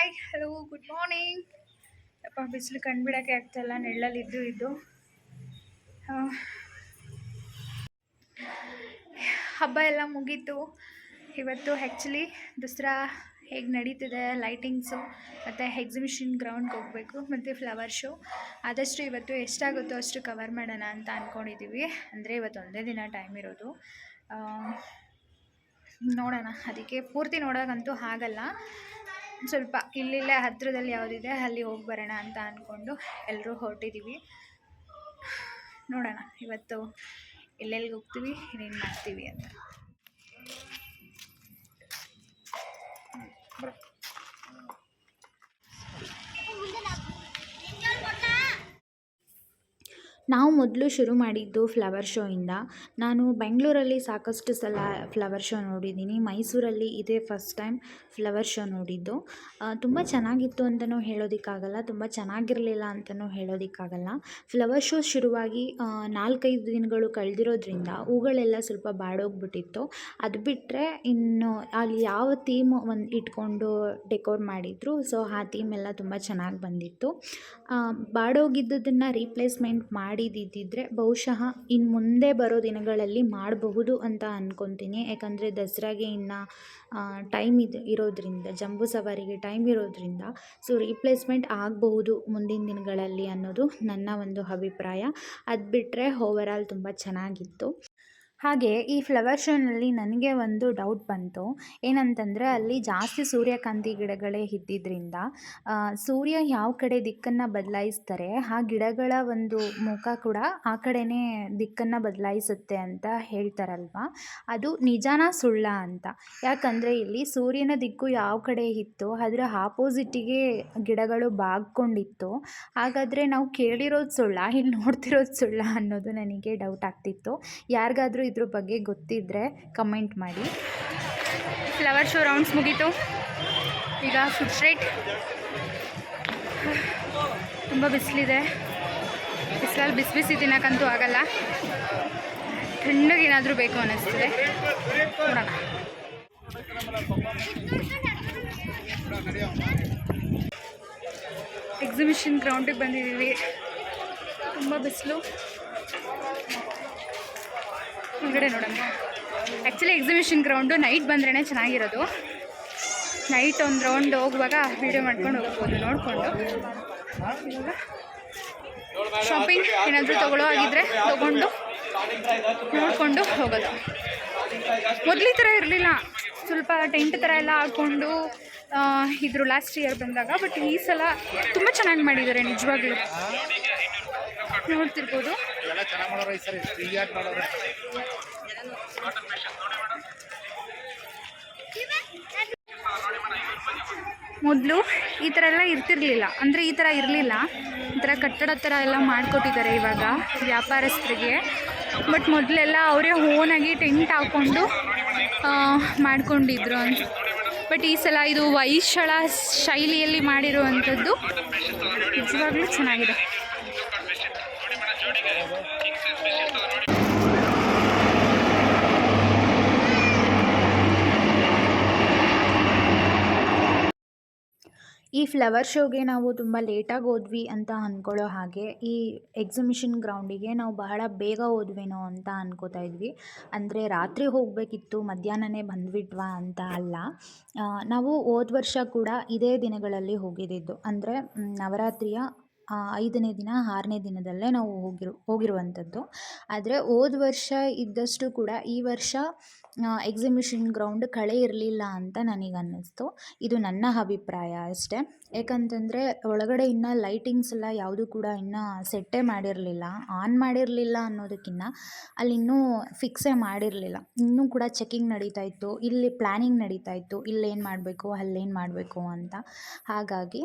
Hi hello good morning ಅಪ್ಪ ಬಿಸಿಲು ಕಂಡುಬಿಡೋಕ್ಕೆ ಆಗ್ತಾಯಿಲ್ಲ ನೆಳ್ಳಲ್ಲಿ ಇದ್ದು ಇದ್ದು. ಹಬ್ಬ ಎಲ್ಲ ಮುಗೀತು. ಇವತ್ತು ಆ್ಯಕ್ಚುಲಿ ದಸರಾ ಹೇಗೆ ನಡೀತಿದೆ ಲೈಟಿಂಗ್ಸು ಮತ್ತು ಎಕ್ಸಿಬಿಷನ್ ಗ್ರೌಂಡ್ಗೆ ಹೋಗಬೇಕು, ಮತ್ತು ಫ್ಲವರ್ ಶೋ ಆದಷ್ಟು ಇವತ್ತು ಎಷ್ಟಾಗುತ್ತೋ ಅಷ್ಟು ಕವರ್ ಮಾಡೋಣ ಅಂತ ಅಂದ್ಕೊಂಡಿದ್ದೀವಿ ಅಂದರೆ ಇವತ್ತು ಒಂದೇ ದಿನ ಟೈಮ್ ಇರೋದು. ನೋಡೋಣ, ಅದಕ್ಕೆ ಪೂರ್ತಿ ನೋಡೋಕ್ಕಂತೂ ಆಗಲ್ಲ. ಸ್ವಲ್ಪ ಇಲ್ಲಿಲ್ಲೇ ಹತ್ತಿರದಲ್ಲಿ ಯಾವುದಿದೆ ಅಲ್ಲಿ ಹೋಗಿ ಬರೋಣ ಅಂತ ಅಂದ್ಕೊಂಡು ಎಲ್ಲರೂ ಹೊರಟಿದ್ದೀವಿ ನೋಡೋಣ, ಇವತ್ತು ಎಲ್ಲೆಲ್ಲಿಗೆ ಹೋಗ್ತೀವಿ, ಏನೇನು ಮಾಡ್ತೀವಿ ಅಂತ. ನಾವು ಮೊದಲು ಶುರು ಮಾಡಿದ್ದು ಫ್ಲವರ್ ಶೋಯಿಂದ. ನಾನು ಬೆಂಗಳೂರಲ್ಲಿ ಸಾಕಷ್ಟು ಸಲ ಫ್ಲವರ್ ಶೋ ನೋಡಿದ್ದೀನಿ. ಮೈಸೂರಲ್ಲಿ ಇದೇ ಫಸ್ಟ್ ಟೈಮ್ ಫ್ಲವರ್ ಶೋ ನೋಡಿದ್ದು. ತುಂಬ ಚೆನ್ನಾಗಿತ್ತು ಅಂತಲೂ ಹೇಳೋದಕ್ಕಾಗಲ್ಲ, ತುಂಬ ಚೆನ್ನಾಗಿರಲಿಲ್ಲ ಅಂತಲೂ ಹೇಳೋದಕ್ಕಾಗಲ್ಲ. ಫ್ಲವರ್ ಶೋ ಶುರುವಾಗಿ ನಾಲ್ಕೈದು ದಿನಗಳು ಕಳೆದಿರೋದ್ರಿಂದ ಹೂಗಳೆಲ್ಲ ಸ್ವಲ್ಪ ಬಾಡೋಗ್ಬಿಟ್ಟಿತ್ತು. ಅದು ಬಿಟ್ಟರೆ ಇನ್ನು ಅಲ್ಲಿ ಯಾವ ಥೀಮ್ ಒಂದು ಇಟ್ಕೊಂಡು ಡೆಕೋರ್ ಮಾಡಿದ್ರು, ಸೊ ಆ ಥೀಮ್ ಎಲ್ಲ ತುಂಬ ಚೆನ್ನಾಗಿ ಬಂದಿತ್ತು. ಬಾಡೋಗಿದ್ದುದನ್ನು ರೀಪ್ಲೇಸ್ಮೆಂಟ್ ಮಾಡಿದ್ದಿದ್ದರೆ ಬಹುಶಃ ಇನ್ನು ಮುಂದೆ ಬರೋ ದಿನಗಳಲ್ಲಿ ಮಾಡಬಹುದು ಅಂತ ಅಂದ್ಕೊತೀನಿ ಯಾಕಂದರೆ ದಸರಾಗೆ ಇನ್ನು ಟೈಮ್ ಇದು, ಇರೋದ್ರಿಂದ, ಜಂಬೂ ಸವಾರಿಗೆ ಟೈಮ್ ಇರೋದ್ರಿಂದ ಸೊ ರೀಪ್ಲೇಸ್ಮೆಂಟ್ ಆಗಬಹುದು ಮುಂದಿನ ದಿನಗಳಲ್ಲಿ ಅನ್ನೋದು ನನ್ನ ಒಂದು ಅಭಿಪ್ರಾಯ. ಅದು ಬಿಟ್ಟರೆ ಓವರಾಲ್ ತುಂಬ ಚೆನ್ನಾಗಿತ್ತು. ಹಾಗೆ ಈ ಫ್ಲವರ್ ಶೋನಲ್ಲಿ ನನಗೆ ಒಂದು ಡೌಟ್ ಬಂತು. ಏನಂತಂದರೆ ಅಲ್ಲಿ ಜಾಸ್ತಿ ಸೂರ್ಯಕಾಂತಿ ಗಿಡಗಳೇ ಇದ್ದಿದ್ದರಿಂದ ಸೂರ್ಯ ಯಾವ ಕಡೆ ದಿಕ್ಕನ್ನು ಬದಲಾಯಿಸ್ತಾರೆ, ಆ ಗಿಡಗಳ ಒಂದು ಮುಖ ಕೂಡ ಆ ಕಡೆನೇ ದಿಕ್ಕನ್ನು ಬದಲಾಯಿಸುತ್ತೆ ಅಂತ ಹೇಳ್ತಾರಲ್ವ? ಅದು ನಿಜಾನ ಸುಳ್ಳ ಅಂತ. ಯಾಕಂದರೆ ಇಲ್ಲಿ ಸೂರ್ಯನ ದಿಕ್ಕು ಯಾವ ಕಡೆ ಇತ್ತು, ಅದರ ಆಪೋಸಿಟಿಗೆ ಗಿಡಗಳು ಬಾಗ್ಕೊಂಡಿತ್ತು. ಹಾಗಾದರೆ ನಾವು ಕೇಳಿರೋದು ಸುಳ್ಳ ಇಲ್ಲಿ ನೋಡ್ತಿರೋದು ಸುಳ್ಳ ಅನ್ನೋದು ನನಗೆ ಡೌಟ್ ಆಗ್ತಿತ್ತು. ಯಾರಿಗಾದ್ರೂ ಇದ್ರ ಬಗ್ಗೆ ಗೊತ್ತಿದ್ರೆ ಕಮೆಂಟ್ ಮಾಡಿ. ಫ್ಲವರ್ ಶೋ ರೌಂಡ್ಸ್ ಮುಗೀತು. ಈಗ ಫುಡ್ ಸ್ಟ್ರೈಟ್ ತುಂಬ ಬಿಸಿಲಿದೆ. ಬಿಸಿಲಲ್ಲಿ ಬಿಸಿ ಬಿಸಿ ತಿನ್ನೋಕ್ಕಂತೂ ಆಗಲ್ಲ. ತಣ್ಣಗೇನಾದರೂ ಬೇಕು ಅನ್ನಿಸ್ತಿದೆ. ನೋಡೋಣ. ಎಕ್ಸಿಬಿಷನ್ ಗ್ರೌಂಡಿಗೆ ಬಂದಿದ್ದೀವಿ. ತುಂಬ ಬಿಸಿಲು. ಹೊರಗಡೆ ನೋಡೋಣ ಆ್ಯಕ್ಚುಲಿ ಎಕ್ಸಿಬಿಷನ್ ಗ್ರೌಂಡು ನೈಟ್ ಬಂದ್ರೇ ಚೆನ್ನಾಗಿರೋದು. ನೈಟ್ ಒಂದು ರೌಂಡ್ ಹೋಗುವಾಗ ವೀಡಿಯೋ ಮಾಡ್ಕೊಂಡು ಹೋಗ್ಬೋದು, ನೋಡಿಕೊಂಡು. ಶಾಪಿಂಗ್ ಏನಾದರೂ ತಗೊಳ್ಳೋ ಆಗಿದ್ರೆ ತೊಗೊಂಡು ನೋಡಿಕೊಂಡು ಹೋಗೋದು. ಮೊದಲಿ ಥರ ಇರಲಿಲ್ಲ. ಸ್ವಲ್ಪ ಟೆಂಟ್ ಥರ ಎಲ್ಲ ಹಾಕ್ಕೊಂಡು ಇದ್ರು ಲಾಸ್ಟ್ ಇಯರ್ ಬಂದಾಗ ಬಟ್ ಈ ಸಲ ತುಂಬ ಚೆನ್ನಾಗಿ ಮಾಡಿದ್ದಾರೆ, ನಿಜವಾಗ್ಲೂ. ನೋಡ್ತಿರ್ಬೋದು. ಎಲ್ಲ ಚೆನ್ನಾಗಿ ಮಾಡೋರು ಈ ಸರಿ. ಮೊದಲು ಈ ಥರ ಎಲ್ಲ ಇರ್ತಿರ್ಲಿಲ್ಲ. ಅಂದರೆ ಈ ಥರ ಇರಲಿಲ್ಲ. ಈ ಥರ ಕಟ್ಟಡ ಥರ ಎಲ್ಲ ಮಾಡಿಕೊಟ್ಟಿದ್ದಾರೆ ಇವಾಗ ವ್ಯಾಪಾರಸ್ಥರಿಗೆ. ಬಟ್ ಮೊದಲೆಲ್ಲ ಅವರೇ ಓನಾಗಿ ಟೆಂಟ್ ಹಾಕ್ಕೊಂಡು ಮಾಡ್ಕೊಂಡಿದ್ರು ಅಂತ ಬಟ್ ಈ ಸಲ ಇದು ವೈಶಳ ಶೈಲಿಯಲ್ಲಿ ಮಾಡಿರುವಂಥದ್ದು ನಿಜವಾಗ್ಲೂ ಚೆನ್ನಾಗಿದೆ. ಈ ಫ್ಲವರ್ ಶೋಗೆ ನಾವು ತುಂಬ ಲೇಟಾಗಿ ಹೋದ್ವಿ ಅಂತ ಅಂದ್ಕೊಳ್ಳೋ ಹಾಗೆ, ಈ ಎಕ್ಸಿಬಿಷನ್ ಗ್ರೌಂಡಿಗೆ ನಾವು ಬಹಳ ಬೇಗ ಹೋದ್ವೇನೋ ಅಂತ ಅನ್ಕೋತಾ ಇದ್ವಿ. ಅಂದರೆ ರಾತ್ರಿ ಹೋಗಬೇಕಿತ್ತು, ಮಧ್ಯಾಹ್ನನೇ ಬಂದುಬಿಟ್ವಾ ಅಂತ ಅಲ್ಲ. ನಾವು ಹೋದ ವರ್ಷ ಕೂಡ ಇದೇ ದಿನಗಳಲ್ಲಿ ಹೋಗಿದ್ದಿದ್ದು ಅಂದರೆ ನವರಾತ್ರಿಯ ಐದನೇ ದಿನ, ಆರನೇ ದಿನದಲ್ಲೇ ನಾವು ಹೋಗಿರು ಹೋಗಿರುವಂಥದ್ದು ಆದರೆ ಹೋದ ವರ್ಷ ಇದ್ದಷ್ಟು ಕೂಡ ಈ ವರ್ಷ ಎಕ್ಸಿಬಿಷನ್ ಗ್ರೌಂಡ್ ಕಳೆ ಇರಲಿಲ್ಲ ಅಂತ ನನಗೆ ಅನ್ನಿಸ್ತು ಇದು ನನ್ನ ಅಭಿಪ್ರಾಯ ಅಷ್ಟೇ. ಯಾಕಂತಂದರೆ ಒಳಗಡೆ ಇನ್ನೂ ಲೈಟಿಂಗ್ಸ್ ಎಲ್ಲ ಯಾವುದೂ ಕೂಡ ಇನ್ನೂ ಸೆಟ್ಟೇ ಮಾಡಿರಲಿಲ್ಲ. ಆನ್ ಮಾಡಿರಲಿಲ್ಲ ಅನ್ನೋದಕ್ಕಿಂತ ಅಲ್ಲಿ ಇನ್ನೂ ಫಿಕ್ಸೇ ಮಾಡಿರಲಿಲ್ಲ. ಇನ್ನೂ ಕೂಡ ಚೆಕಿಂಗ್ ನಡೀತಾ ಇತ್ತು. ಇಲ್ಲಿ ಪ್ಲ್ಯಾನಿಂಗ್ ನಡೀತಾ ಇತ್ತು. ಇಲ್ಲೇನು ಮಾಡಬೇಕು ಅಲ್ಲೇನು ಮಾಡಬೇಕು ಅಂತ. ಹಾಗಾಗಿ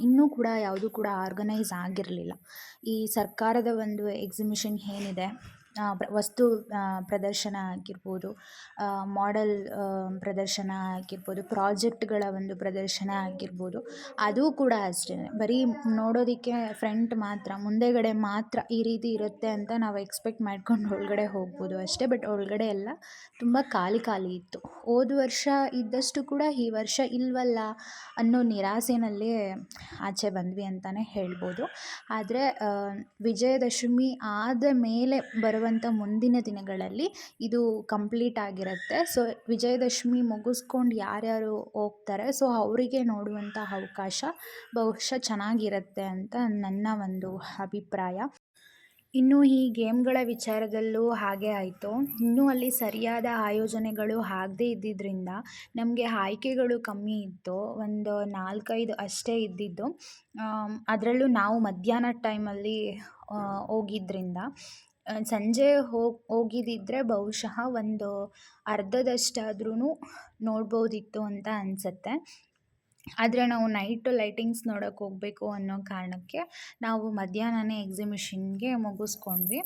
ಇನ್ನೂ ಕೂಡ ಯಾವುದೂ ಕೂಡ ಆರ್ಗನೈಸ್ ಆಗಿರಲಿಲ್ಲ. ಈ ಸರ್ಕಾರದ ಒಂದು ಎಕ್ಸಿಬಿಷನ್ ಏನಿದೆ ವಸ್ತು ಪ್ರದರ್ಶನ ಆಗಿರ್ಬೋದು ಮಾಡೆಲ್ ಪ್ರದರ್ಶನ ಆಗಿರ್ಬೋದು ಪ್ರಾಜೆಕ್ಟ್ಗಳ ಒಂದು ಪ್ರದರ್ಶನ ಆಗಿರ್ಬೋದು, ಅದು ಕೂಡ ಅಷ್ಟೇ. ಬರೀ ನೋಡೋದಕ್ಕೆ ಫ್ರಂಟ್ ಮಾತ್ರ, ಮುಂದೆಗಡೆ ಮಾತ್ರ ಈ ರೀತಿ ಇರುತ್ತೆ ಅಂತ ನಾವು ಎಕ್ಸ್ಪೆಕ್ಟ್ ಮಾಡ್ಕೊಂಡು ಒಳಗಡೆ ಹೋಗ್ಬೋದು ಅಷ್ಟೇ. ಬಟ್ ಒಳಗಡೆ ಎಲ್ಲ ತುಂಬ ಖಾಲಿ ಖಾಲಿ ಇತ್ತು. ಹೋದ ವರ್ಷ ಇದ್ದಷ್ಟು ಕೂಡ ಈ ವರ್ಷ ಇಲ್ವಲ್ಲ ಅನ್ನೋ ನಿರಾಸೆನಲ್ಲೇ ಆಚೆ ಬಂದ್ವಿ ಅಂತಲೇ ಹೇಳ್ಬೋದು. ಆದರೆ ವಿಜಯದಶಮಿ ಆದ ಮೇಲೆ ಬರುವಂಥ ಮುಂದಿನ ದಿನಗಳಲ್ಲಿ ಇದು ಕಂಪ್ಲೀಟ್ ಆಗಿರುತ್ತೆ. ಸೊ ವಿಜಯದಶಮಿ ಮುಗಿಸ್ಕೊಂಡು ಯಾರ್ಯಾರು ಹೋಗ್ತಾರೆ ಸೊ ಅವರಿಗೆ ನೋಡುವಂಥ ಅವಕಾಶ ಬಹುಶಃ ಚೆನ್ನಾಗಿರುತ್ತೆ ಅಂತ ನನ್ನ ಒಂದು ಅಭಿಪ್ರಾಯ. ಇನ್ನು ಈ ಗೇಮ್ಗಳ ವಿಚಾರದಲ್ಲೂ ಹಾಗೆ ಆಯಿತು. ಇನ್ನೂ ಅಲ್ಲಿ ಸರಿಯಾದ ಆಯೋಜನೆಗಳು ಆಗದೇ ಇದ್ದಿದ್ದರಿಂದ ನಮಗೆ ಆಯ್ಕೆಗಳು ಕಮ್ಮಿ ಇತ್ತು. ಒಂದು ನಾಲ್ಕೈದು ಅಷ್ಟೇ ಇದ್ದಿದ್ದು. ಅದರಲ್ಲೂ ನಾವು ಮಧ್ಯಾಹ್ನ ಟೈಮಲ್ಲಿ ಹೋಗಿದ್ರಿಂದ ಸಂಜೆ ಹೋಗಿ ಹೋಗಿದ್ದಿದ್ರೆ ಬಹುಶಃ ಒಂದು ಅರ್ಧದಷ್ಟಾದ್ರೂ ನೋಡ್ಬೋದಿತ್ತು ಅಂತ ಅನಿಸುತ್ತೆ. ಆದರೆ ನಾವು ನೈಟು ಲೈಟಿಂಗ್ಸ್ ನೋಡೋಕೆ ಹೋಗಬೇಕು ಅನ್ನೋ ಕಾರಣಕ್ಕೆ ನಾವು ಮಧ್ಯಾಹ್ನನೇ ಎಕ್ಸಿಮಿಷನ್ಗೆ ಮುಗಿಸ್ಕೊಂಡ್ವಿ.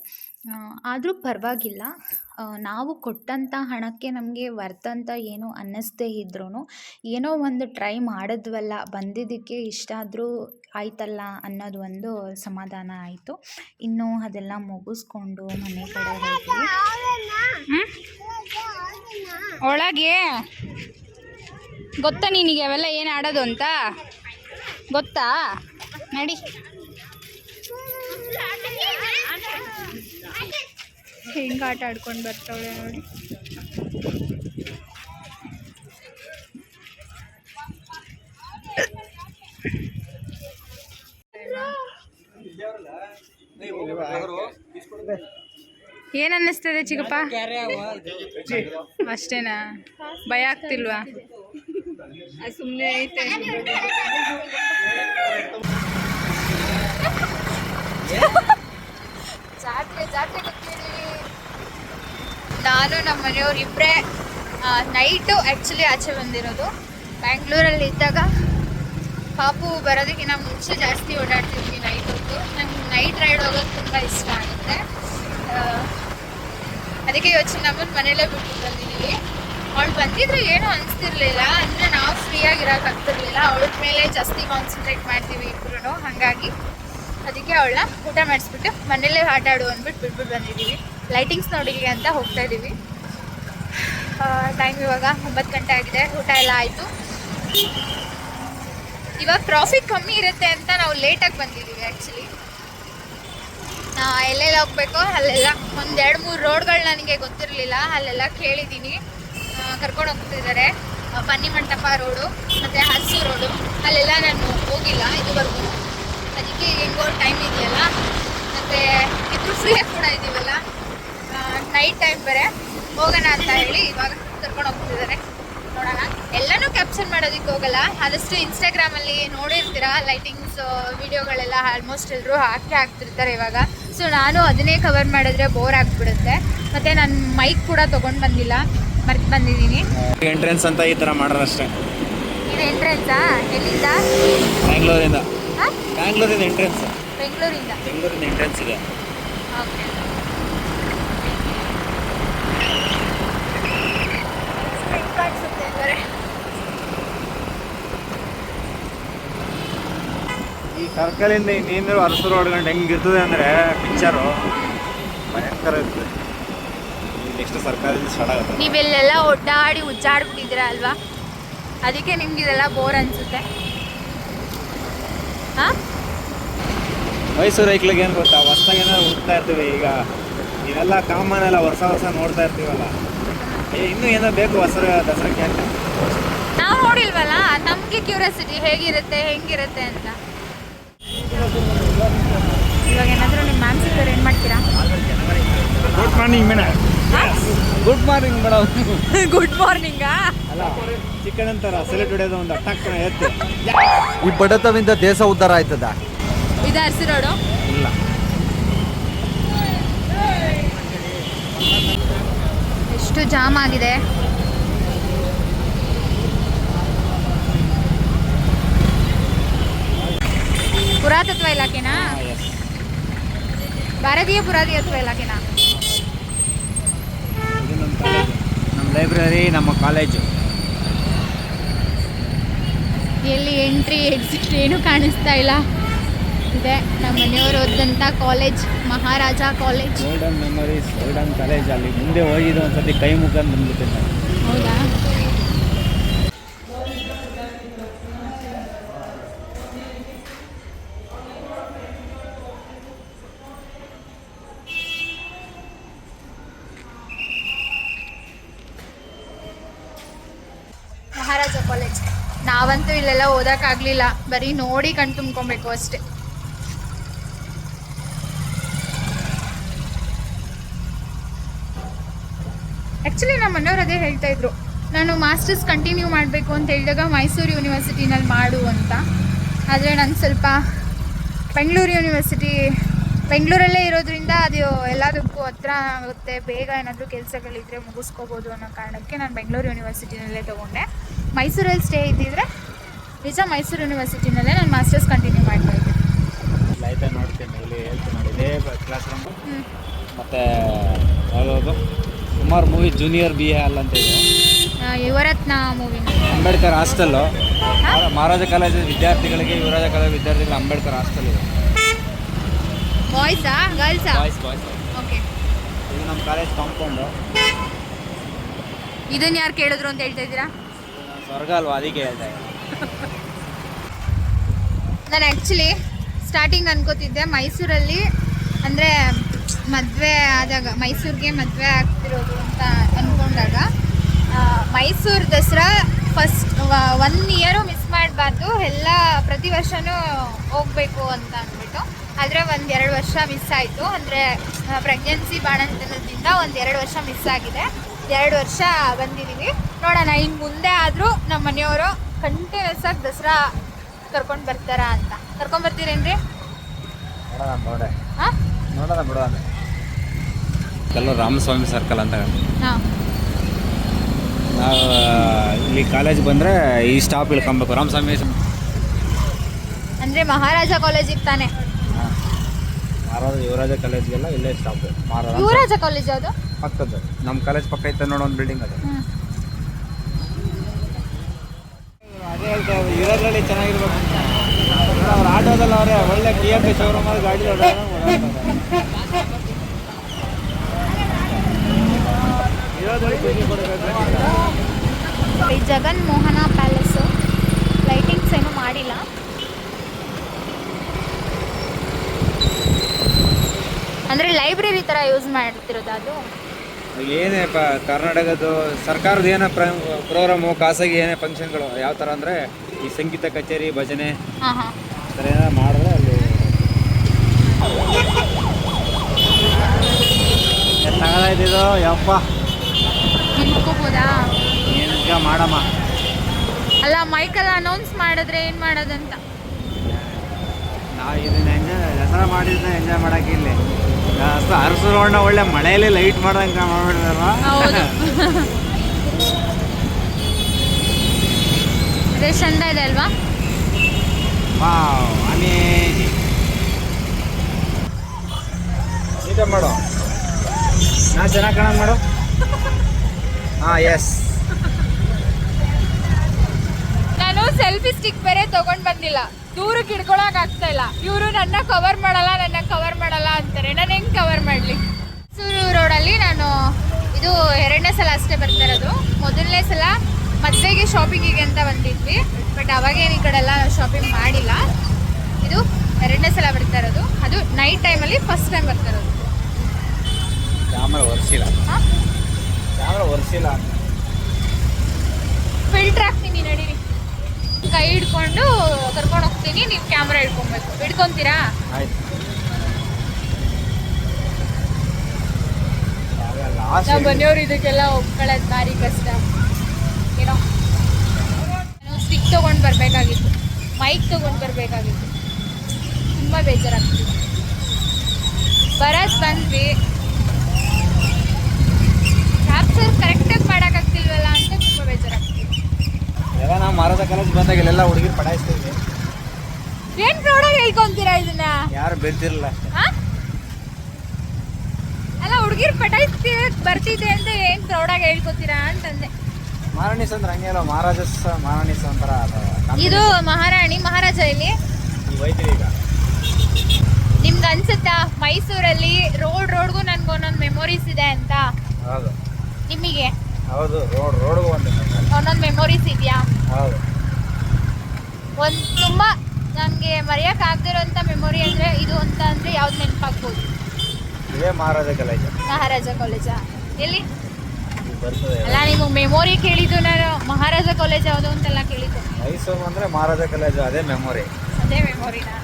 ಆದರೂ ಪರವಾಗಿಲ್ಲ. ನಾವು ಕೊಟ್ಟಂಥ ಹಣಕ್ಕೆ ನಮಗೆ ವರ್ತಂತ ಏನು ಏನೂ ಅನ್ನಿಸ್ದೇ ಇದ್ರೂ ಏನೋ ಒಂದು ಟ್ರೈ ಮಾಡಿದ್ವಲ್ಲ ಬಂದಿದ್ದಕ್ಕೆ ಇಷ್ಟಾದರೂ ಆಯ್ತಲ್ಲ ಅನ್ನೋದು ಒಂದು ಸಮಾಧಾನ ಆಯಿತು. ಇನ್ನು ಅದೆಲ್ಲ ಮುಗಿಸ್ಕೊಂಡು ಮನೆ ಕಡೆ ಒಳಗೆ? ಗೊತ್ತಾ ನಿನಗೆ ಅವೆಲ್ಲ ಏನು ಆಡೋದು ಅಂತ? ಗೊತ್ತಾ? ನಡಿ. ಹೆಂಗೆ ಆಟ ಆಡ್ಕೊಂಡು ಬರ್ತಾವಳೆ ನೋಡಿ. ಏನ್ ಅನ್ನಿಸ್ತದೆ ಚಿಕ್ಕಪ್ಪ? ಅಷ್ಟೇನಾ? ಭಯ ಆಗ್ತಿಲ್ವಾ? ಸುಮ್ಮನೆ ಐತೆ ನಾನು ನಮ್ಮ ಮನೆಯವ್ರು ಇಬ್ಬರೇ ನೈಟು ಆ್ಯಕ್ಚುಲಿ ಆಚೆ ಬಂದಿರೋದು. ಬ್ಯಾಂಗ್ಳೂರಲ್ಲಿ ಇದ್ದಾಗ ಪಾಪು ಬರೋದಕ್ಕಿಂತ ಮುಂಚೆ ಜಾಸ್ತಿ ಓಡಾಡ್ತಿದ್ವಿ ನೈಟ್ ಹೊತ್ತು. ನಂಗೆ ನೈಟ್ ರೈಡ್ ಹೋಗೋದು ತುಂಬ ಇಷ್ಟ ಆಗುತ್ತೆ. ಅದಕ್ಕೆ ಯೋಚನೆ ನಮ್ಮನ್ನ ಮನೇಲೇ ಬಿಟ್ಟು ಬಂದಿದ್ದೀವಿ ಅವಳು ಬಂದಿದ್ರೆ ಏನೂ ಅನಿಸ್ತಿರ್ಲಿಲ್ಲ. ಅಂದರೆ ನಾವು ಫ್ರೀಯಾಗಿ ಇರೋಕ್ಕಾಗ್ತಿರ್ಲಿಲ್ಲ ಅವಳ ಮೇಲೆ ಜಾಸ್ತಿ ಕಾನ್ಸಂಟ್ರೇಟ್ ಮಾಡ್ತೀವಿ ಇಬ್ರು ಹಾಗಾಗಿ ಅದಕ್ಕೆ ಅವಳನ್ನ ಊಟ ಮಾಡಿಸ್ಬಿಟ್ಟು ಮನೇಲೇ ಆಟ ಆಡು ಅಂದ್ಬಿಟ್ಟು ಬಿಟ್ಬಿಟ್ಟು ಬಂದಿದ್ದೀವಿ ಲೈಟಿಂಗ್ಸ್ ನೋಡಿಗೆ ಅಂತ ಹೋಗ್ತಾ ಇದ್ದೀವಿ ಟೈಮ್ ಇವಾಗ ಒಂಬತ್ತು ಗಂಟೆ ಆಗಿದೆ. ಊಟ ಎಲ್ಲ ಆಯಿತು. ಇವಾಗ ಟ್ರಾಫಿಕ್ ಕಮ್ಮಿ ಇರುತ್ತೆ ಅಂತ ನಾವು ಲೇಟಾಗಿ ಬಂದಿದ್ದೀವಿ ಆ್ಯಕ್ಚುಲಿ ಎಲ್ಲೆಲ್ಲ ಹೋಗ್ಬೇಕು ಅಲ್ಲೆಲ್ಲ ಒಂದು ಎರಡು ಮೂರು ರೋಡ್ಗಳು ನನಗೆ ಗೊತ್ತಿರಲಿಲ್ಲ, ಅಲ್ಲೆಲ್ಲ ಕೇಳಿದ್ದೀನಿ. ಕರ್ಕೊಂಡು ಹೋಗ್ತಿದ್ದಾರೆ ಬನ್ನಿ ಮಂಟಪ ರೋಡು, ಮತ್ತು ಹಸು ರೋಡು, ಅಲ್ಲೆಲ್ಲ ನಾನು ಹೋಗಿಲ್ಲ ಇದುವರೆಗೂ. ಅದಕ್ಕೆ ಹೆಂಗೋ ಟೈಮ್ ಇದೆಯಲ್ಲ. ಮತ್ತು ಇಬ್ಬರು ಫ್ರೀಯಾಗಿ ಕೂಡ ಇದ್ದೀವಲ್ಲ. ನೈಟ್ ಟೈಮ್ ಬೇರೆ. ಹೋಗೋಣ ಅಂತ ಹೇಳಿ ಇವಾಗ ಕರ್ಕೊಂಡು ಹೋಗ್ತಿದ್ದಾರೆ ನೋಡೋಣ. ಎಲ್ಲನೂ ಕ್ಯಾಪ್ಚರ್ ಮಾಡೋದಕ್ಕೆ ಹೋಗಲ್ಲ. ಆದಷ್ಟು ಇನ್ಸ್ಟಾಗ್ರಾಮಲ್ಲಿ ನೋಡಿರ್ತೀರ ಲೈಟಿಂಗ್ಸ್ ವಿಡಿಯೋಗಳೆಲ್ಲ ಆಲ್ಮೋಸ್ಟ್ ಎಲ್ಲರೂ ಹಾಕಿ ಹಾಕ್ತಿರ್ತಾರೆ ಇವಾಗ. ಸೊ ನಾನು ಅದನ್ನೇ ಕವರ್ ಮಾಡಿದ್ರೆ ಬೋರ್ ಆಗ್ಬಿಡುತ್ತೆ. ಮತ್ತು ನಾನು ಮೈಕ್ ಕೂಡ ತೊಗೊಂಡು ಬಂದಿಲ್ಲ. ಮರ್ತು ಬಂದಿದ್ದೀನಿ. ಎಂಟ್ರೆನ್ಸ್ ಅಂತ ಈ ಥರ ಮಾಡೋರು ಅಷ್ಟೇ. ಇದು ಎಂಟ್ರೆನ್ಸಾ ಎಲ್ಲಿಂದ? ಬ್ಯಾಂಗ್ಳೂರಿಂದ ಹಾಂ ಬ್ಯಾಂಗ್ಳೂರಿಂದ ಎಂಟ್ರೆನ್ಸ್ ಬೆಂಗಳೂರಿಂದ ಬೆಂಗಳೂರಿಂದ. ಎಂಟ್ರೆನ್ಸ್ ಇದೆ ಓಕೆ ಕಾಣಿಸುತ್ತೆ ಅಂದರೆ ಈ ಸರ್ಕಲಿಂದ ಇನ್ನೇನು ಅರಸರು ಹೊಡ್ಕೊಂಡು ಹೆಂಗಿರ್ತದೆ ಅಂದರೆ ಪಿಕ್ಚರು ಭಯಂಕರ ಇರ್ತದೆ. ನೆಕ್ಸ್ಟ್ ಸರ್ಕಾರದಿಂದ ಸ್ಟಾರ್ಟ್ ಆಗುತ್ತೆ. ನೀವೆಲ್ಲೆಲ್ಲ ಒಡ್ಡಾಡಿ ಉಜ್ಜಾಡ್ಬಿಟ್ಟಿದ್ದೀರ ಅಲ್ವಾ? ಅದಕ್ಕೆ ನಿಮ್ಗೆ ಇದೆಲ್ಲ ಬೋರ್ ಅನ್ಸುತ್ತೆ. ಹಾಂ? ಮೈಸೂರು ಐಕ್ಲಿಗೆ ಏನು ಗೊತ್ತಾ? ಹೊಸದಾಗ ಏನಾದ್ರು ಹುಡ್ತಾ ಇರ್ತೀವಿ ಈಗ. ಇವೆಲ್ಲ ಕಾಮನ್ ಎಲ್ಲ ಹೊಸ ಹೊಸ ನೋಡ್ತಾ ಇರ್ತೀವಲ್ಲ. ಏ ಇನ್ನೂ ಏನೋ ಬೇಕು ಹೊಸ ದಸರಾಕ್ಕೆ ಅಂತ. ನಾವು ನೋಡಿಲ್ವಲ್ಲ? ನಮಗೆ ಕ್ಯೂರಿಯಾಸಿಟಿ ಹೇಗಿರುತ್ತೆ ಹೆಂಗಿರುತ್ತೆ ಅಂತ. ಇವಾಗ ಏನಾದರೂ ನಿಮ್ಮ ಮ್ಯಾಮ್ ಸಿಕ್ಕರೆ ಏನು ಮಾಡ್ತೀರಾ? Good morning madam good morning madam good ಮಾರ್ನಿಂಗಾ ಅಲ್ಲ ಚಿಕನ್ ಅಂತಾರ ಸೆಲೆಟ್ ಹೊಡೆಯೋದು ಒಂದು ಅಟ್ಟಾಕ್ ಎತ್ತು. ಈ ಬಡತವಿಂದ ದೇಶ ಉದ್ಧಾರ ಆಯ್ತದ? ಇದು ರೋಡು? ಇಲ್ಲ. ಎಷ್ಟು ಜಾಮ್ ಆಗಿದೆ. ಪುರಾತತ್ವ ಇಲಾಖೆನಾ? ಭಾರತೀಯ ಪುರಾತತ್ವ ಇಲಾಖೆನಾ? ನಮ್ಮ ಲೈಬ್ರರಿ ನಮ್ಮ ಕಾಲೇಜು ಎಲ್ಲಿ ಎಂಟ್ರಿ ಎಕ್ಸಿಟ್ ಏನು ಕಾಣಿಸ್ತಾ ಇಲ್ಲ. ಇದೆ ನಮ್ಮ ಮನೆಯವರು college Maharaja college golden memories golden college ಅಲ್ಲಿ ಮುಂದೆ ಹೋಗಿದ್ದು ಒಂದ್ಸತಿ ಕೈ ಮುಖ ಬಂದ್ಬಿಟ್ಟಿದ್ದೆ ಹೌದಾ? ನಾವಂತೂ ಇಲ್ಲೆಲ್ಲ ಓದೋಕ್ಕಾಗಲಿಲ್ಲ ಬರೀ ನೋಡಿ ಕಣ್ ತುಂಬ್ಕೊಬೇಕು ಅಷ್ಟೇ. ಆ್ಯಕ್ಚುಲಿ ನಮ್ಮ ಮನೆಯವ್ರು ಅದೇ ಹೇಳ್ತಾ ಇದ್ರು. ನಾನು ಮಾಸ್ಟರ್ಸ್ ಕಂಟಿನ್ಯೂ ಮಾಡಬೇಕು ಅಂತ ಹೇಳಿದಾಗ ಮೈಸೂರು ಯೂನಿವರ್ಸಿಟಿನಲ್ಲಿ ಮಾಡು ಅಂತ. ಆದರೆ ನಾನು ಸ್ವಲ್ಪ ಬೆಂಗಳೂರು ಯೂನಿವರ್ಸಿಟಿ ಬೆಂಗಳೂರಲ್ಲೇ ಇರೋದ್ರಿಂದ ಅದು ಎಲ್ಲದಕ್ಕೂ ಹತ್ರ ಆಗುತ್ತೆ. ಬೇಗ ಏನಾದರೂ ಕೆಲಸಗಳಿದ್ರೆ ಮುಗಿಸ್ಕೋಬೋದು ಅನ್ನೋ ಕಾರಣಕ್ಕೆ ನಾನು ಬೆಂಗಳೂರು ಯೂನಿವರ್ಸಿಟಿನಲ್ಲೇ ತೊಗೊಂಡೆ. ಮೈಸೂರಲ್ಲಿ ಸ್ಟೇ ಇದ್ದಿದ್ರೆ ನಿಜ ಮೈಸೂರು ಯೂನಿವರ್ಸಿಟಿನಲ್ಲೇ ನಾನು ಮಾಸ್ಟರ್ಸ್ ಕಂಟಿನ್ಯೂ ಮಾಡ್ತಾ ಇದ್ದೆ. ನೋಡ್ತೀನಿ ಇಲ್ಲಿ ಹೇಳ್ತೀನಿ ಇದೇ ಕ್ಲಾಸ್ ರೂಮ್ ಮತ್ತು ಯಾವುದಾದ್ರು ಸುಮಾರು ಮೂವಿ ಜೂನಿಯರ್ ಬಿ ಎ ಅಲ್ಲ ಅಂತ ಇದೆ. Yuvarathna movie Ambedkar hostel Maharaja college ವಿದ್ಯಾರ್ಥಿಗಳಿಗೆ ಯುವರಾಜ ಕಾಲೇಜ್ ವಿದ್ಯಾರ್ಥಿಗಳು ಅಂಬೇಡ್ಕರ್ ಹಾಸ್ಟೆಲ್ ಇದೆ. ಬಾಯ್ಸಾ ಗರ್ಲ್ಸಾ ಬಾಯ್ಸ್ ಬಾಯ್ಸ್ ಓಕೆ ಇದು ನಮ್ಮ ಕಾಲೇಜ್ ಕಾಂಪೌಂಡು ಇದನ್ನ ಯಾರು ಕೇಳಿದ್ರು ಅಂತ ಹೇಳ್ತಾ ಇದ್ದೀರಾ? ಅಲ್ವಾ? ಅದಕ್ಕೆ ನಾನು ಆ್ಯಕ್ಚುಲಿ ಸ್ಟಾರ್ಟಿಂಗ್ ಅನ್ಕೋತಿದ್ದೆ ಮೈಸೂರಲ್ಲಿ. ಅಂದರೆ ಮದುವೆ ಆದಾಗ, ಮೈಸೂರಿಗೆ ಮದುವೆ ಆಗ್ತಿರೋದು ಅಂತ ಅಂದ್ಕೊಂಡಾಗ Mysuru Dasara first one year miss ಮಾಡಬಾರ್ದು, ಎಲ್ಲ ಪ್ರತಿ ವರ್ಷವೂ ಹೋಗಬೇಕು ಅಂತ ಅಂದ್ಬಿಟ್ಟು. ಆದರೆ ಒಂದು ಎರಡು ವರ್ಷ ಮಿಸ್ ಆಯಿತು. ಅಂದರೆ ಪ್ರೆಗ್ನೆನ್ಸಿ ಬಾಣಂತನದಿಂದ ಒಂದು ಎರಡು ವರ್ಷ ಮಿಸ್ ಆಗಿದೆ. ಎರಡು ವರ್ಷ ಬಂದಿದ್ದೀವಿ ನೋಡೋಣ ಇನ್ನು ಮುಂದೆ ಆದರೂ ನಮ್ಮ ಮನೆಯವರು ಕಂಟಿನ್ಯೂಸ್ ಆಗಿ ದಸರಾ ಕರ್ಕೊಂಡು ಬರ್ತಾರ ಅಂತ. ಕರ್ಕೊಂಡ್ ಬರ್ತೀರೇನ್ರಿ? ಹಾಂ ನೋಡೋಣ. ಬಿಡೋಣ. ಎಲ್ಲ ರಾಮಸ್ವಾಮಿ ಸರ್ಕಲ್ ಅಂತ ಹಾಂ. ನಾವು ಇಲ್ಲಿ ಕಾಲೇಜ್ ಬಂದರೆ ಈ ಸ್ಟಾಪ್ ಇಳ್ಕೊಬೇಕು. ರಾಮಸ್ವಾಮಿ ಅಂದರೆ ಮಹಾರಾಜ ಕಾಲೇಜಿಗೆ ತಾನೆ? ಮಹಾರಾಜ ಯುವರಾಜ ಕಾಲೇಜ್ಗೆಲ್ಲ ಇಲ್ಲೇ ಸ್ಟಾಪ್ ಮಹಾರಾಜ ಯುವರಾಜ ಕಾಲೇಜ್ ಯಾವುದು? ಪಕ್ಕದ್ದು. ನಮ್ಮ ಕಾಲೇಜ್ ಪಕ್ಕ ಐತೆ ನೋಡೋ ಒಂದು ಬಿಲ್ಡಿಂಗ್ ಅದು. ಅದೇ ಹೇಳ್ತಾ ಇರೋದ್ರಲ್ಲಿ ಚೆನ್ನಾಗಿರ್ಬೇಕು ಅವ್ರು ಆಟೋದಲ್ಲಿ ಅವರೇ ಒಳ್ಳೆ ಟಿ ಎಂ ಶೋರೂಮಲ್ಲಿ ಗಾಡಿ ಇರೋದ್ರಲ್ಲಿ ಖುಷಿ ಕೊಡಬೇಕು ಈ ಜಗನ್ ಮೋಹನ ಪ್ಯಾಲೇಸ್ ಲೈಟಿಂಗ್ಸ್ ಏನು ಮಾಡಿಲ್ಲ. ಅಂದ್ರೆ ಲೈಬ್ರರಿ ಥರ ಯೂಸ್ ಮಾಡ್ತಿರೋದು ಅದು. ಏನೇ ಕರ್ನಾಟಕದ ಕರ್ನಾಟಕದ್ದು ಸರ್ಕಾರದ ಏನೋ ಪ್ರ ಪ್ರೋಗ್ರಾಮು ಖಾಸಗಿ ಏನೇ ಫಂಕ್ಷನ್ಗಳು ಯಾವ ಥರ ಅಂದರೆ ಈ ಸಂಗೀತ ಕಚೇರಿ ಭಜನೆ ಆ ಥರ ಏನೋ ಮಾಡಿದ್ರೆ ಅಲ್ಲಿ ತಗೊಳ್ಳೋದಿದು ಯಪ್ಪ. ಏನಕ್ಕೆ ಮಾಡಮ್ಮ. ಅಲ್ಲ ಮೈಕಲ್ ಅನೌನ್ಸ್ ಮಾಡಿದ್ರೆ ಏನು ಮಾಡೋದಂತ? ನಾ ಇದನ್ನ ದಸರಾ ಮಾಡಿದ್ರೆ ಎಂಜಾಯ್ ಮಾಡೋಕೆ ಇಲ್ಲಿ. ಅರಸು ರೋಡ್ನ ಒಳ್ಳೆ ಮಳೆಯಲ್ಲಿ ಲೈಟ್ ಮಾಡ್ದಂಗೆ ಮಾಡ್ಬಿಡ್ತಾರಲ್ಲ ಅದೇ ಚಂದ ಇದೆ ಅಲ್ವಾ? ವಾವ್ ನೀಟಾಗಿ ಮಾಡು. ನಾ ಚೆನ್ನಾಗಿ ಕಾಣಂಗೆ ಮಾಡು. ಹಾಂ ಎಸ್ ನಾನು ಸೆಲ್ಫಿ ಸ್ಟಿಕ್ ಬೇರೆ ತಗೊಂಡ್ ಬಂದಿಲ್ಲ. ದೂರಕ್ಕೆ ಹಿಡ್ಕೊಳಕ್ ಆಗ್ತಾ ಇಲ್ಲ. ಇವರು ನನ್ನ ಕವರ್ ಮಾಡಲ್ಲ ನನ್ನ ಕವರ್ ಮಾಡಲ್ಲ ಅಂತಾರೆ. ನಾನು ಹೆಂಗ್ ಕವರ್ ಮಾಡ್ಲಿ? ಮೈಸೂರು ರೋಡಲ್ಲಿ ನಾನು ಇದು ಎರಡನೇ ಸಲ ಅಷ್ಟೇ ಬರ್ತಾ ಇರೋದು. ಮೊದಲನೇ ಸಲ ಮದುವೆಗೆ ಶಾಪಿಂಗಿಗೆ ಅಂತ ಬಂದಿದ್ವಿ. ಬಟ್ ಅವಾಗೇನು ಈ ಕಡೆ ಎಲ್ಲ ಶಾಪಿಂಗ್ ಮಾಡಿಲ್ಲ. ಇದು ಎರಡನೇ ಸಲ ಬರ್ತಾ ಇರೋದು. ಅದು ನೈಟ್ ಟೈಮಲ್ಲಿ ಫಸ್ಟ್ ಟೈಮ್ ಬರ್ತಾ ಇರೋದು. ಫಿಲ್ಟರ್ ಹಾಕ್ತೀನಿ ನಡೀರಿ. ಕೈ ಹಿಡ್ಕೊಂಡು ಕರ್ಕೊಂಡು ಹೋಗ್ತೀನಿ ನೀವು ಕ್ಯಾಮ್ರಾ ಹಿಡ್ಕೊಬೇಕು. ಹಿಡ್ಕೊಂತೀರಾ? ನಾವು ಮನೆಯವ್ರು ಇದಕ್ಕೆಲ್ಲ ಒಪ್ಕೊಳ್ಳೋದು ಭಾರಿ ಕಷ್ಟ. ಏನೋ. ಸ್ಟಿಕ್ ತೊಗೊಂಡು ಬರಬೇಕಾಗಿತ್ತು. ಮೈಕ್ ತೊಗೊಂಡು ಬರಬೇಕಾಗಿತ್ತು. ತುಂಬ ಬೇಜಾರಾಗ್ತಿದೆ. ಬರೋದು ಬಂದ್ವಿ ಕ್ಯಾಪ್ಚರ್ ಕರೆಕ್ಟಾಗಿ ಮಾಡೋಕ್ಕಾಗ್ತಿಲ್ವಲ್ಲ ಅಂತ ತುಂಬ ಬೇಜಾರಾಗ್ತಿದೆ ಎಲ್ಲ ನಾವು ಮಾರಾಟ ಕಾಲೇಜ್ ಬಂದಾಗ ಇಲ್ಲೆಲ್ಲ ಹುಡುಗಿರು ಪಡಾಯಿಸ್ತೀವಿ ಏನ್ ಪ್ರೌಡಾಗಿ ಹೇಳ್ಕೊಂತೀರಾ ಇದನ್ನ? ಯಾರು ಬೆಳ್ತಿರಲ್ಲ ಅಲ್ಲ ಹುಡುಗಿರ್ ಪಟಾಯಿಸ್ತಿ ಬರ್ತಿದೆ ಅಂತ ಏನ್ ಪ್ರೌಡಾಗಿ ಹೇಳ್ಕೊತೀರಾ ಅಂತಂದೆ. ಮಹಾರಾಣಿಸ್ ಅಂದ್ರೆ ಹಂಗೆ ಅಲ್ಲ ಮಹಾರಾಜಸ್ ಮಹಾರಾಣಿಸ್ ಅಂತಾರ ಅದು ಇದು ಮಹಾರಾಣಿ ಮಹಾರಾಜ ಇಲ್ಲಿ. ಹೋಯ್ತೀವಿ ಈಗ. ನಿಮ್ಗೆ ಅನ್ಸುತ್ತಾ? ಮೈಸೂರಲ್ಲಿ ರೋಡ್ ರೋಡ್ಗೂ ನನ್ಗೆ ಒಂದೊಂದು ಮೆಮೊರೀಸ್ ಇದೆ ಅಂತ. ಹೌದು. ನಿಮಗೆ? ಹೌದು ರೋಡ್ ರೋಡ್ಗೂ ಒಂದು ಒಂದೊಂದು ಮೆಮೊರೀಸ್ ಇದೆಯಾ? ಹೌದು. ಒಂದು ತುಂಬಾ ನನಗೆ ಮರೆಯೋಕ್ಕಾಗದಿರೋಂಥ ಮೆಮೊರಿ ಅಂದರೆ ಇದು ಅಂತ ಅಂದರೆ ಯಾವ್ದು ನೆನಪಾಗ್ಬೋದು? ಇದೇ ಮಹಾರಾಜ ಕಾಲೇಜ್. ಮಹಾರಾಜ ಕಾಲೇಜಾ? ಎಲ್ಲಿ? ಅಲ್ಲ ನಿಮಗೆ ಮೆಮೊರಿ ಕೇಳಿದ್ದು ನಾನು ಮಹಾರಾಜ ಕಾಲೇಜ್ ಯಾವುದು ಅಂತೆಲ್ಲ ಕೇಳಿದ್ದು. ಮೈಸೂರು ಅಂದರೆ ಮಹಾರಾಜ ಕಾಲೇಜು ಅದೇ ಮೆಮೊರಿ ಅದೇ ಮೆಮೊರಿನಾ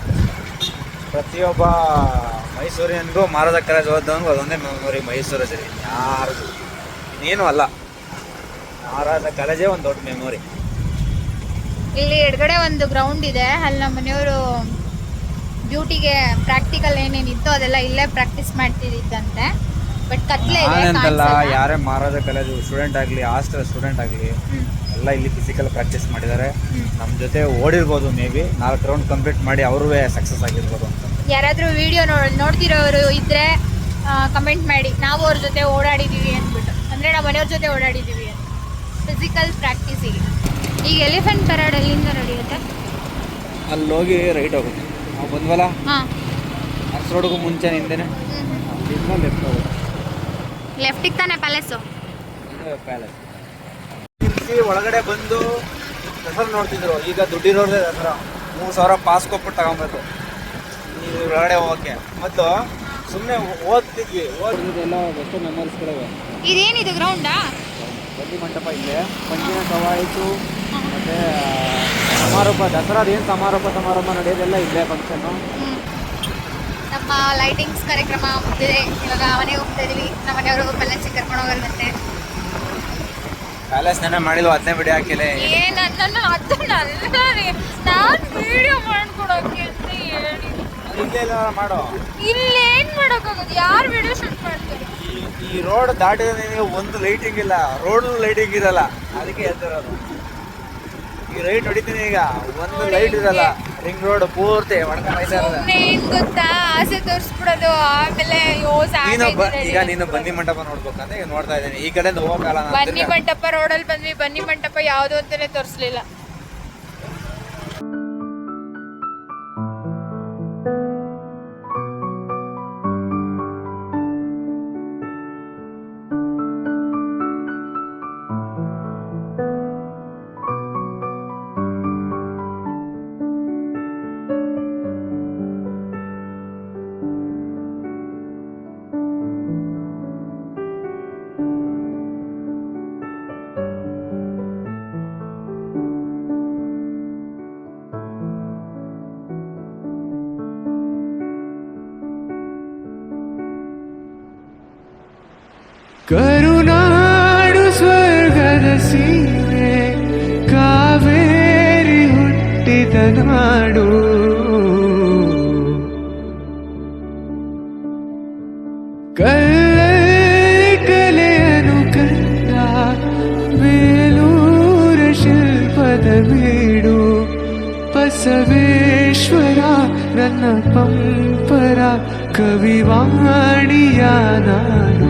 ಪ್ರತಿಯೊಬ್ಬ ಮೈಸೂರಿನಿಗೂ ಮಹಾರಾಜ ಕಾಲೇಜ್ ಓದೋನ್ಗೂ ಅದೊಂದೇ ಮೆಮೊರಿ ಮೈಸೂರು ಸರಿ. ಯಾರು ಇನ್ನೇನು ಅಲ್ಲ. ಮಹಾರಾಜ ಕಾಲೇಜೇ ಒಂದು ದೊಡ್ಡ ಮೆಮೊರಿ ಇಲ್ಲಿ ಎಡಗಡೆ ಒಂದು ಗ್ರೌಂಡ್ ಇದೆ. ಅಲ್ಲಿ ನಮ್ಮ ಮನೆಯವರು ಡ್ಯೂಟಿಗೆ ಪ್ರಾಕ್ಟಿಕಲ್ ಏನೇನಿತ್ತು ಅದೆಲ್ಲ ಇಲ್ಲೇ ಪ್ರಾಕ್ಟೀಸ್ ಮಾಡ್ತಿದ್ದಂತೆ. ಬಟ್ ಕತ್ಲೆ ಕಾಣ್ಸಲ್ಲ. ಯಾರೇ ಮಹಾರಾಜ ಕಾಲೇಜು ಸ್ಟೂಡೆಂಟ್ ಆಗಲಿ ಹಾಸ್ಟೆಲ್ ಸ್ಟೂಡೆಂಟ್ ಆಗಲಿ. ಎಲ್ಲ ಇಲ್ಲಿ ಫಿಸಿಕಲ್ ಪ್ರಾಕ್ಟೀಸ್ ಮಾಡಿದ್ದಾರೆ. ನಮ್ಮ ಜೊತೆ ಓಡಿರ್ಬೋದು ಮೇ ಬಿ ನಾಲ್ಕು ರೌಂಡ್ ಕಂಪ್ಲೀಟ್ ಮಾಡಿ ಅವರೂ ಸಕ್ಸಸ್ ಆಗಿರ್ಬೋದು ಅಂತ. ಯಾರಾದರೂ ವಿಡಿಯೋ ನೋಡ್ ನೋಡ್ತಿರೋರು ಇದ್ರೆ ಕಮೆಂಟ್ ಮಾಡಿ. ನಾವು ಅವ್ರ ಜೊತೆ ಓಡಾಡಿದ್ದೀವಿ ಅಂದ್ಬಿಟ್ಟು. ಅಂದರೆ ನಮ್ಮ ಮನೆಯವ್ರ ಜೊತೆ ಓಡಾಡಿದ್ದೀವಿ ಅಂತ. ಫಿಸಿಕಲ್ ಪ್ರಾಕ್ಟೀಸಿಗೆ ಈಗ ಎಲಿಫೆಂಟ್ ಪೆರಾಡ್ ಎಲ್ಲಿಂದ ನಡೆಯುತ್ತೆ ಅಲ್ಲಿ ಹೋಗಿ ರೈಟ್ ಹೋಗುತ್ತೆ ನಾವು ಬಂದ್ವಲ್ಲ? ಹಾಂ. ಅರ್ಸ್ ರೋಡ್ಗೂ ಮುಂಚೆ ನಿಂದೇನೆ. ಅಲ್ಲಿಂದ ಲೆಫ್ಟ್ ಹೋಗುತ್ತೆ ಲೆಫ್ಟಿಗೆ ತಾನೆ ಪ್ಯಾಲೇಸು ಪ್ಯಾಲೇಸ್ ಒಳಗಡೆ ಬಂದು ದಸರಾ ನೋಡ್ತಿದ್ರು. ಈಗ ದುಡ್ಡಿರೋದೇ ದಸರಾ ಮೂರು ಸಾವಿರ ಪಾಸ್ ಕೊಟ್ಬಿಟ್ಟು ತಗೊಬೇಕು ಈ ಒಳಗಡೆ ಹೋಗಕ್ಕೆ. ಮತ್ತು ಸುಮ್ಮನೆ ಓದ್ತಿದ್ವಿ. ಓದಿದ್ದೆಲ್ಲ ಬೆಸ್ಟ್ ಮೆಮೊರೀಸ್ಗಳಿವೆ ಇದೇನಿದು ಗ್ರೌಂಡಾ ಬನ್ನಿ ಮಂಟಪ ಇಲ್ಲೇ ಪಂಚಿನ ಕವಾಯಿತು ಮತ್ತು ಸಮಾರೋಪ ದಸರಾದ ಏನು ಸಮಾರೋಪ ಸಮಾರಂಭ ನಡೆಯೋದೆಲ್ಲ ಇಲ್ಲೇ ಫಂಕ್ಷನ್ ನಮ್ಮ ಲೈಟಿಂಗ್ಸ್ ಕಾರ್ಯಕ್ರಮ ಮುಗಿದಿದೆ. ಇವಾಗ ಮನೆಗೆ ಹೋಗ್ತಾ ಇದೀವಿ. ನಮ್ಮ ಮನೆಯವರು ಪ್ಯಾಲೇಸಿಗೆ ಕರ್ಕೊಂಡು ಹೋಗೋದಂತೆ ಪ್ಯಾಲೇಸ್ ನೆನ ಮಾಡಿಲ್ವ? ಅದನ್ನೇ ಬಿಡಿ ಹಾಕಿಲ್ಲ ಏನ್ ನನ್ನ ಅದನ್ನ ಅಲ್ಲ ರೀ. ನಾನು ವಿಡಿಯೋ ಮಾಡ್ಕೊಡೋಕೆ ಅಂತ ಹೇಳಿ ಇಲ್ಲೇ ಇಲ್ಲ ಮಾಡೋ. ಇಲ್ಲೇನ್ ಮಾಡೋಕ್ಕಾಗೋದು? ಯಾರು ವಿಡಿಯೋ ಶೂಟ್ ಮಾಡ್ತಾರೆ? ಈ- ರೋಡ್ ದಾಟಿದ ಒಂದು ಲೈಟಿಂಗ್ ಇಲ್ಲ ರೋಡ್ ಲೈಟಿಂಗ್ ಇರಲ್ಲ. ಅದಕ್ಕೆ ಹೇಳ್ತಿರೋದು ಈ ರೈಟ್ ಹೊಡಿತೀನಿ ಈಗ. ಒಂದು ಲೈಟ್ ಇರಲ್ಲ. ರಿಂಗ್ ರೋಡ್ ಪೂರ್ತಿ ಏನ್ ಗೊತ್ತಾ? ಆಸೆ ತೋರಿಸ್ಬಿಡೋದು. ಆಮೇಲೆ ನೀನು ಬ- ಈಗ ನೀನು ಬನ್ನಿ ಮಂಟಪ ನೋಡ್ಬೇಕಂತ ಈಗ ನೋಡ್ತಾ ಇದ್ದೀನಿ. ಈ ಕಡೆ ಹೋಗಲ್ಲ ಬನ್ನಿ ಮಂಟಪ ರೋಡಲ್ಲಿ ಬಂದ್ವಿ ಬನ್ನಿ ಮಂಟಪ ಯಾವುದು ಅಂತಾನೆ ತೋರಿಸ್ಲಿಲ್ಲ. ಕರುನಾಡು ಸ್ವರ್ಗದ ಸೀಮೆ ಕಾವೇರಿ ಹುಟ್ಟಿದ ನಾಡು ಕಲ್ಲಲ್ಲಿ ಕಲೆಯನು ಕಂಡ ಬೇಲೂರ ಶಿಲ್ಪದ ಬೀಡು ಬಸವೇಶ್ವರ ನನ್ನ ಪಂಪರ ಕವಿವಾಣಿಯ ನಾನು